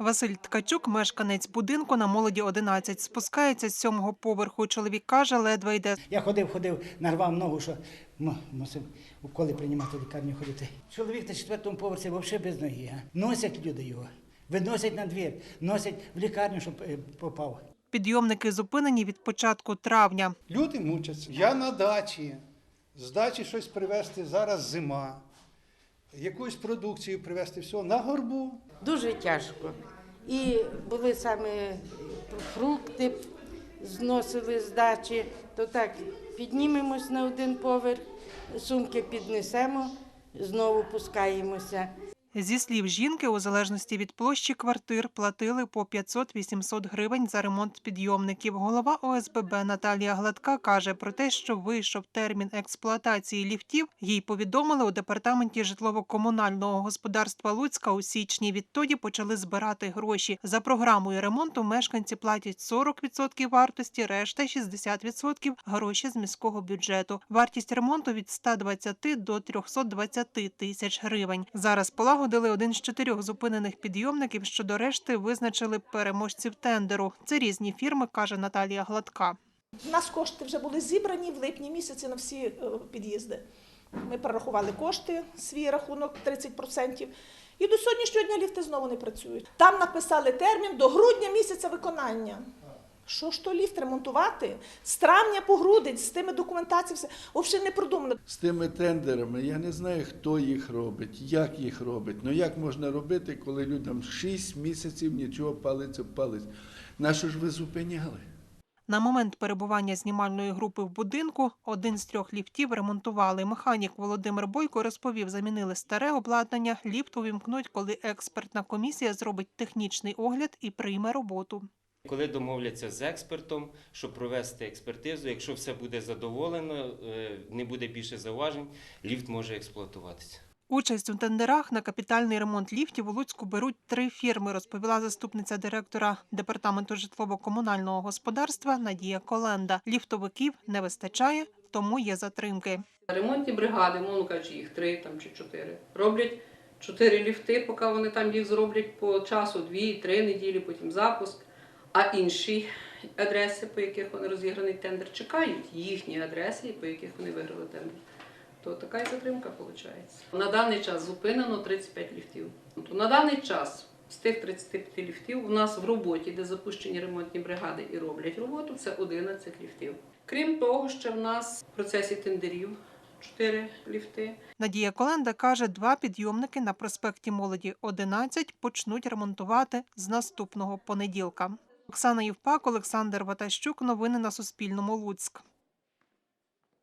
Василь Ткачук, мешканець будинку на молоді 11. Спускається з сьомого поверху. Чоловік каже, ледве йде. Я ходив, ходив, нарвав ногу, що мусив уколи приймати лікарню ходити. Чоловік на четвертому поверсі взагалі без ноги. А? Носять люди його, виносять на двір, носять в лікарню, щоб е, попав. Підйомники зупинені від початку травня. Люди мучаться. Я на дачі. З дачі щось привезти, зараз зима. Якусь продукцію привезти, все на горбу. Дуже тяжко. І були саме фрукти, зносили з дачі, то так піднімемось на один поверх, сумки піднесемо, знову пускаємося. Зі слів жінки, у залежності від площі квартир платили по 500-800 гривень за ремонт підйомників. Голова ОСББ Наталія Гладка каже про те, що вийшов термін експлуатації ліфтів. Їй повідомили у департаменті житлово-комунального господарства Луцька у січні. Відтоді почали збирати гроші. За програмою ремонту мешканці платять 40% вартості, решта 60% гроші з міського бюджету. Вартість ремонту від 120 до 320 тисяч гривень. Зараз полагодили один з чотирьох зупинених підйомників. Щодо решти визначили переможців тендеру. Це різні фірми, каже Наталія Гладка. У нас кошти вже були зібрані в липні місяці на всі е, під'їзди. Ми перерахували кошти, свій рахунок 30%. І до сьогоднішнього дня ліфти знову не працюють. Там написали термін до грудня місяця виконання. Що ж то ліфт ремонтувати? З травня по грудень, з тими документаціями, все взагалі не продумано. з тими тендерами. Я не знаю, хто їх робить, як їх робить. Ну як можна робити, коли людям 6 місяців нічого палиться в палець? Нащо ж ви зупиняли? На момент перебування знімальної групи в будинку один з трьох ліфтів ремонтували. Механік Володимир Бойко розповів, замінили старе обладнання. Ліфт увімкнуть, коли експертна комісія зробить технічний огляд і прийме роботу. Коли домовляться з експертом, щоб провести експертизу, якщо все буде задоволено, е, не буде більше зауважень, ліфт може експлуатуватися. Участь у тендерах на капітальний ремонт ліфтів у Луцьку беруть три фірми, розповіла заступниця директора департаменту житлово-комунального господарства Надія Коленда. Ліфтовиків не вистачає, тому є затримки. Ремонтні бригади, мовно кажучи, їх три там чи чотири. Роблять чотири ліфти, поки вони там їх зроблять по часу, дві-три неділі, потім запуск. А інші адреси, по яких вони розіграний тендер, чекають їхні адреси, по яких вони виграли тендер. То така і затримка виходить. На даний час зупинено 35 ліфтів. Тобто на даний час з тих 35 ліфтів у нас в роботі, де запущені ремонтні бригади і роблять роботу, це 11 ліфтів. Крім того, ще в нас в процесі тендерів 4 ліфти. Надія Коленда каже, два підйомники на проспекті Молоді 11 почнуть ремонтувати з наступного понеділка. Оксана Євпак, Олександр Ватащук. Новини на Суспільному. Луцьк.